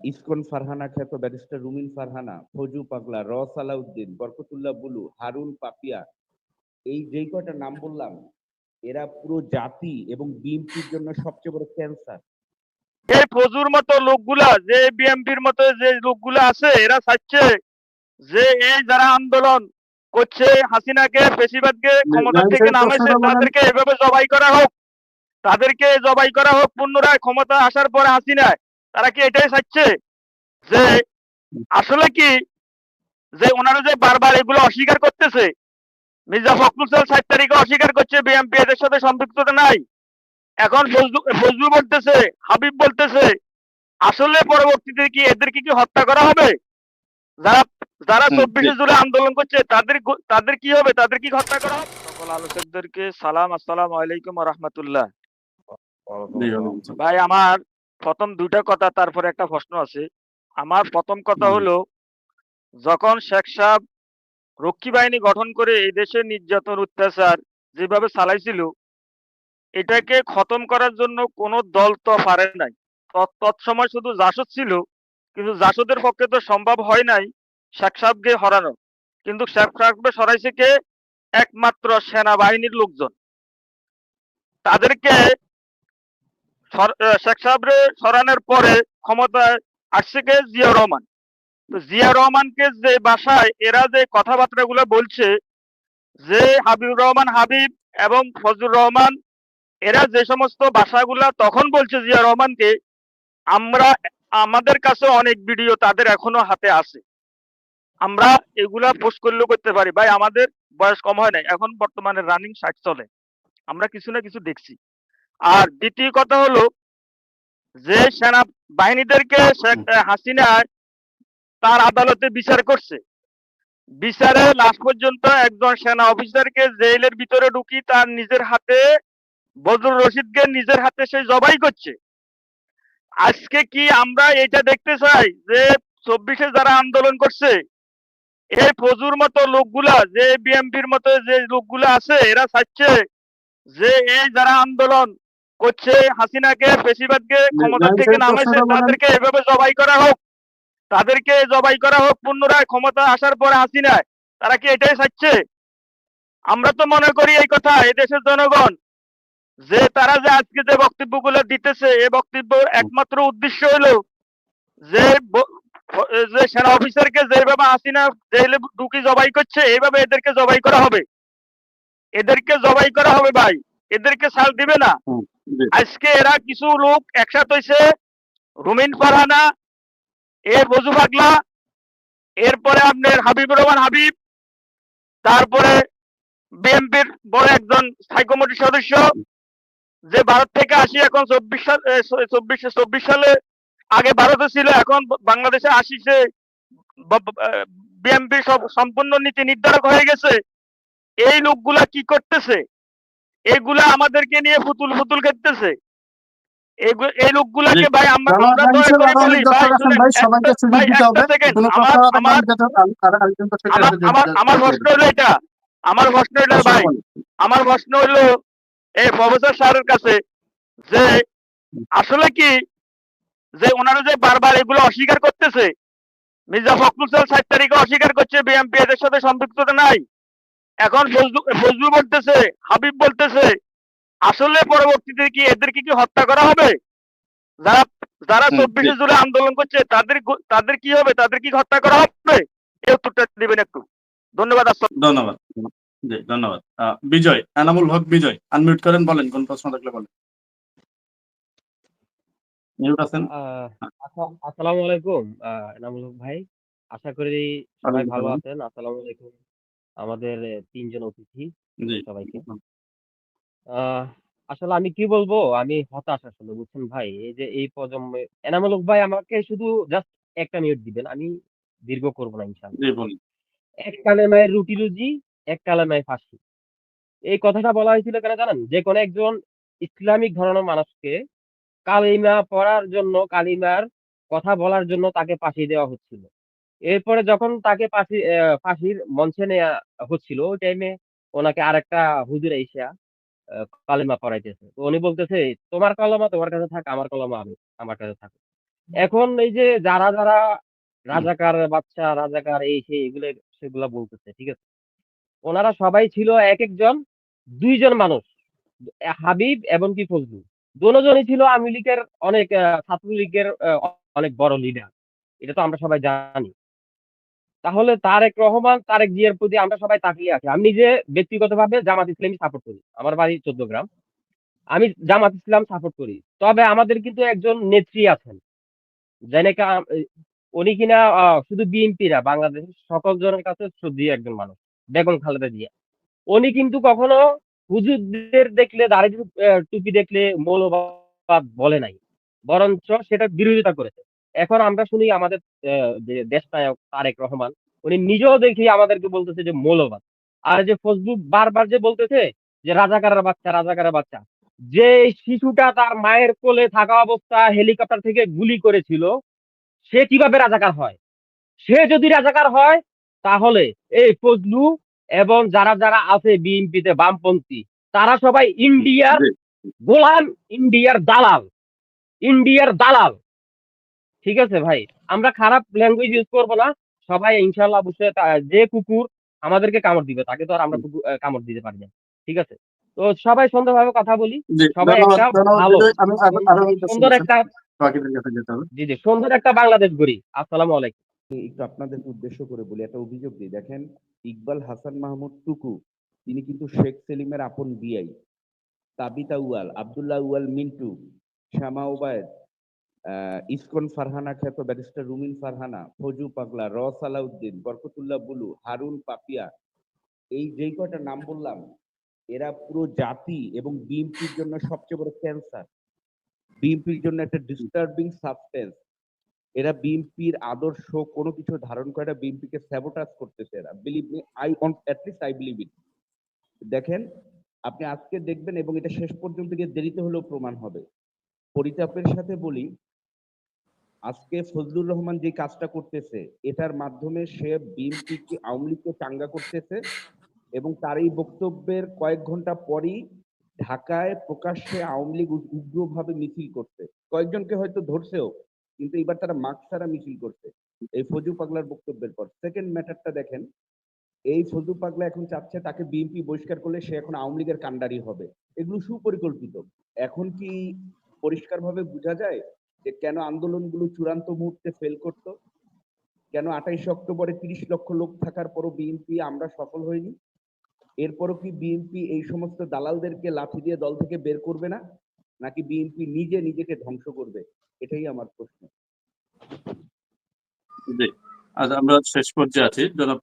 ISKCON Farhana খ্যাত barrister Rumin Farhana Fazu পাগলা র সালাউদ্দিন বরকতুল্লাহ বুলু হারুন পাপিয়া এই যেই কয়টা নাম বললাম এরা পুরো জাতি এবং বিএনপির জন্য সবচেয়ে বড় ক্যান্সার এই ফজুর মতো লোকগুলা যে বিএমপির মতো যে লোকগুলা আছে এরা চাচ্ছে যে এই যারা আন্দোলন করছে হাসিনাকে বেশিরভাগকে ক্ষমতা থেকে নামাইছে তাদেরকে এভাবে জবাই করা হোক তাদেরকে জবাই করা হোক পুনরায় ক্ষমতা আসার পরে হাসিনায় তারা কি এটাই চাচ্ছে যে আসলে কি? যে ওনারা যে বারবার এগুলো অস্বীকার করতেছে? মির্জা ফখরুল সাহেব ষাট তারিখে অস্বীকার করছে বিএমপি এদের সাথে সম্পৃক্ততা নাই। এখন ফজলু বলতেছে হাবিব বলতেছে আসলে পরবর্তীতে কি এদেরকে কি হত্যা করা হবে? যারা যারা চব্বিশে। জুলাই আন্দোলন করছে তাদের তাদের কি হবে? তাদের কি হত্যা করা হবে? সকল আলোচকদেরকে সালাম আসসালামু আলাইকুম রহমতুল্লাহ। ভাই আমার প্রথম দুইটা কথা তারপরে একটা প্রশ্ন আছে। আমার প্রথম কথা হলো যখন শেখ সাহেব রক্ষী বাহিনী গঠন করে এই দেশে নির্যাতন অত্যাচার যেভাবে চালাইছিল এটাকে খতম করার জন্য কোনো দল তো পারে নাই। তৎ- তৎসময় শুধু জাসদ ছিল কিন্তু জাসদের পক্ষে তো সম্ভব হয় নাই শেখ সাহেবকে হরানো। কিন্তু শেখ সাহেবকে সরাইছে কে? একমাত্র সেনাবাহিনীর লোকজন। তাদেরকে শেখ সাহেবরে সরানোর পরে ক্ষমতায় আসছে কে জিয়া রহমান। তো জিয়া রহমানকে যে বাসায় এরা যে কথাবার্তা কথাবার্তাগুলো বলছে, যে হাবিবুর রহমান হাবিব এবং ফজলুর রহমান, এরা যে সমস্ত ভাষাগুলা তখন বলছে জিয়া রহমানকে, আমরা, আমাদের কাছে অনেক ভিডিও তাদের এখনও হাতে আছে। আমরা এগুলা পোস্ট করলেও করতে পারি। ভাই, আমাদের বয়স কম হয় নাই। এখন বর্তমানে রানিং ষাট চলে। আমরা কিছু না কিছু দেখছি। আর দ্বিতীয় কথা হলো যে সেনা বাহিনীদেরকে শেখ তার আদালতে বিচার করছে। বিচারে লাস্ট পর্যন্ত একজন সেনা অফিসারকে জেলের ভিতরে ঢুকি তার নিজের হাতে, বদরুল রশিদকে নিজের হাতে সে জবাই করছে। আজকে কি আমরা এটা দেখতে চাই যে চব্বিশে যারা আন্দোলন করছে এই ফজুর মতো লোকগুলা, যে বিএমপির মতো যে লোকগুলা আছে, এরা চাচ্ছে যে এই যারা আন্দোলন করছে হাসিনাকে বেশিরভাগকে ক্ষমতা থেকে নামাইছে তাদেরকে এভাবে জবাই করা হোক। তাদেরকে জবাই করা হোক পুনরায় ক্ষমতা আসার পর হাসিনায়। তারা কি এটাই চাচ্ছে আমরা তো মনে করি এই কথা এই দেশের জনগণ। যে তারা যে আজকে যে বক্তব্যগুলো দিতেছে এই বক্তব্য একমাত্র উদ্দেশ্য হলো যে যে সেনা অফিসারকে যেভাবে হাসিনা জেলে ঢুকি জবাই করছে এইভাবে এদেরকে জবাই করা হবে। এদেরকে জবাই করা হবে ভাই। এদেরকে ছাড় দিবে না। আজকে এরা কিছু লোক একসাথে হয়েছে রুমিন ফারহানা, এ বজু পাগলা, এরপরে আপনার হাবিবুর রহমান হাবিব, তারপরে বিএনপির বড় একজন স্থায়ী কমিটির সদস্য, যে ভারত থেকে আসি এখন চব্বিশ সাল চব্বিশ চব্বিশ সালে আগে ভারতে ছিল, এখন বাংলাদেশে আসিছে বিএনপি সব সম্পূর্ণ নীতি নির্ধারক হয়ে গেছে, এই লোকগুলা কি করতেছে? এইগুলা আমাদেরকে নিয়ে ফুতুল ফুতুল খেলতেছে এই লোকগুলাকে ভাই আমরা আমরা প্রশ্ন হলো এটা আমার প্রশ্ন হলো ভাই আমার প্রশ্ন হলো এই প্রফেসর স্যারের কাছে যে আসলে কি যে ওনারা যে বারবার এগুলো অস্বীকার করতেছে মির্জা ফখরুল সাহেব ষাট তারিখে অস্বীকার করছে বিএমপি এদের সাথে সম্পৃক্ততা নাই। এখন ফজলু বলতেছে হাবিব বলতেছে আসলে পরবর্তীতে কি এদেরকে কি হত্যা করা হবে? যারা যারা চব্বিশে জুলাই আন্দোলন করছে তাদের তাদের কি হবে? তাদের কি হত্যা করা হবে? এই উত্তরটা দিবেন একটু। ধন্যবাদ ধন্যবাদ। জি ধন্যবাদ। বিজয় এনামুল হক বিজয় আনমিউট করেন বলেন কোন প্রশ্ন থাকলে বলেন। মিউট আছেন? আসসালামু আলাইকুম এনামুল হক ভাই। আশা করি সবাই ভালো। আছেন আসসালামু আলাইকুম। আমাদের তিনজন অতিথি জি। সবাইকে। আহ, আসলে আমি কি বলব? আমি হতাশ আসলে বুঝছেন ভাই? এই যে এই প্রজন্মে এনামুল হক ভাই আমাকে শুধু জাস্ট একটা মিনিট দিবেন আমি দীর্ঘ করব না ইনশাআল্লাহ। জি বলুন। এক কালেমায় রুটি রুজি এক কালেমায় ফাঁসি। এই কথাটা বলা হয়েছিল কেন জানেন? যে কোনো একজন ইসলামিক ধর্মের মানুষকে কালিমা পড়ার জন্য কালিমার কথা বলার জন্য তাকে ফাঁসি দেওয়া হচ্ছিল। এরপরে যখন তাকে ফাঁসি ফাঁসির মঞ্চে নেওয়া হচ্ছিল ওই টাইমে ওনাকে আরেকটা হুজুর আহ, কালিমা পড়াইতেছে। তো উনি বলতেছে তোমার কলমা তোমার কাছে থাক আমার কলমা আমি আমার কাছে থাক। এখন এই যে যারা যারা রাজাকার বাচ্চা রাজাকার এই সেই এগুলো সেগুলা বলতেছে ঠিক আছে? ওনারা সবাই ছিল এক একজন দুইজন মানুষ হাবিব এবং কি ফজলু। দোনোজনই ছিল আওয়ামী লীগের অনেক ছাত্রলীগের অনেক বড় লিডার এটা তো আমরা সবাই জানি। তাহলে তারেক রহমান তারেক জিয়ার প্রতি আমরা সবাই তাকিয়ে আছি। আমি নিজে ব্যক্তিগতভাবে জামাত ইসলামী সাপোর্ট করি। আমার বাড়ি চোদ্দ গ্রাম। আমি জামাত ইসলাম সাপোর্ট করি। তবে আমাদের কিন্তু একজন নেত্রী আছেন। যেনাকা উনি কিনা শুধু বিএনপি না বাংলাদেশের সকল জনের কাছে শ্রদ্ধেয় একজন মানুষ বেগম খালেদা জিয়া। উনি কিন্তু কখনো হুজুরদের দেখলে দাড়ি টু- আহ, টুপি দেখলে মৌলবাদ বলে নাই। বরঞ্চ সেটা বিরোধিতা করেছে। এখন আমরা শুনি আমাদের আহ, যে দেশ নায়ক তারেক রহমান উনি নিজেও দেখি আমাদেরকে বলতেছে যে মৌলবাদ। আর যে ফেসবুক বারবার যে বলতেছে যে রাজাকারের বাচ্চা রাজাকারের বাচ্চা যে শিশুটা তার মায়ের কোলে থাকা অবস্থা হেলিকপ্টার থেকে গুলি করেছিল সে কীভাবে রাজাকার হয়? সে যদি রাজাকার হয় তাহলে এই ফজলু এবং যারা যারা আছে বিএনপিতে বামপন্থী তারা সবাই ইন্ডিয়ার গোলাম ইন্ডিয়ার দালাল। ইন্ডিয়ার দালাল। ঠিক আছে ভাই? আমরা খারাপ ল্যাঙ্গুয়েজ ইউজ করব না। সবাই ইনশাল্লাহ অবশ্যই যে কুকুর আমাদেরকে কামড় দিবে তাকে তো আর আমরা কামড় দিতে পারি না। ঠিক আছে? তো সবাই সুন্দরভাবে কথা বলি। সবাই একটা ভালো সুন্দর একটা জি জি সুন্দর একটা বাংলাদেশ গড়ি আসসালামু আলাইকুম। একটু আপনাদেরকে উদ্দেশ্য করে বলি একটা অভিযোগ দিই দেখেন ইকবাল হাসান মাহমুদ টুকু তিনি কিন্তু শেখ সেলিমের আপন বিআই। তাবিতা উয়াল আব্দুল্লাহ উয়াল মিন্টু শ্যামা ওবায়দ ইসকন ফারহানা খ্যাত ব্যারিস্টার রুমিন ফারহানা, ফজু পাগলা র সালাউদ্দিন বরকতুল্লাহ বুলু, হারুন পাপিয়া, এই যেই কয়টা নাম বললাম, এরা পুরো জাতি এবং বিএনপির জন্য সবচেয়ে বড় ক্যান্সার বিএনপির জন্য একটা ডিস্টার্বিং সাবস্টেন্স এরা বিএনপির আদর্শ কোনো কিছু ধারণ করে বিএনপিকে স্যাবোটাজ করতেছে এরা। Believe me I honestly I believe it দেখেন, আপনি আজকে দেখবেন এবং এটা শেষ পর্যন্ত গিয়ে দেরিতে হলেও প্রমাণ হবে। পরিতাপের সাথে বলি আজকে ফজলুর রহমান যে কাজটা করতেছে, এটার মাধ্যমে সে বিএনপিকে, আওয়ামী লীগকে চাঙ্গা করতেছে এবং তার এই বক্তব্যের কয়েক ঘণ্টা পরই ঢাকায় প্রকাশ্যে আওয়ামী লীগ উগ- উগ্রভাবে মিছিল করছে। কয়েকজনকে হয়তো ধরছেও, কিন্তু এবার তারা মাস্ক ছাড়া মিছিল করছে। এই ফজু পাগলার বক্তব্যের পর। সেকেন্ড ম্যাটারটা দেখেন, এই ফজু পাগলা এখন চাচ্ছে তাকে বিএনপি বহিষ্কার করলে সে এখন আওয়ামী লীগের কাণ্ডারি হবে। এগুলো সুপরিকল্পিত। এখন কি পরিষ্কারভাবে বোঝা যায়? যে কেন আন্দোলনগুলো চূড়ান্ত মুহূর্তে ফেল করতো? কেন আঠাইশে অক্টোবরে তিরিশ লক্ষ লোক থাকার পরও বিএনপি আমরা সফল হইনি? এরপরও কি বিএনপি এই সমস্ত দালালদেরকে লাঠি দিয়ে দল থেকে বের করবে না? নাকি বিএনপি নিজে নিজেকে ধ্বংস করবে? এটাই আমার প্রশ্ন। আমরা শেষ পর্যায়ে আছি। জনাব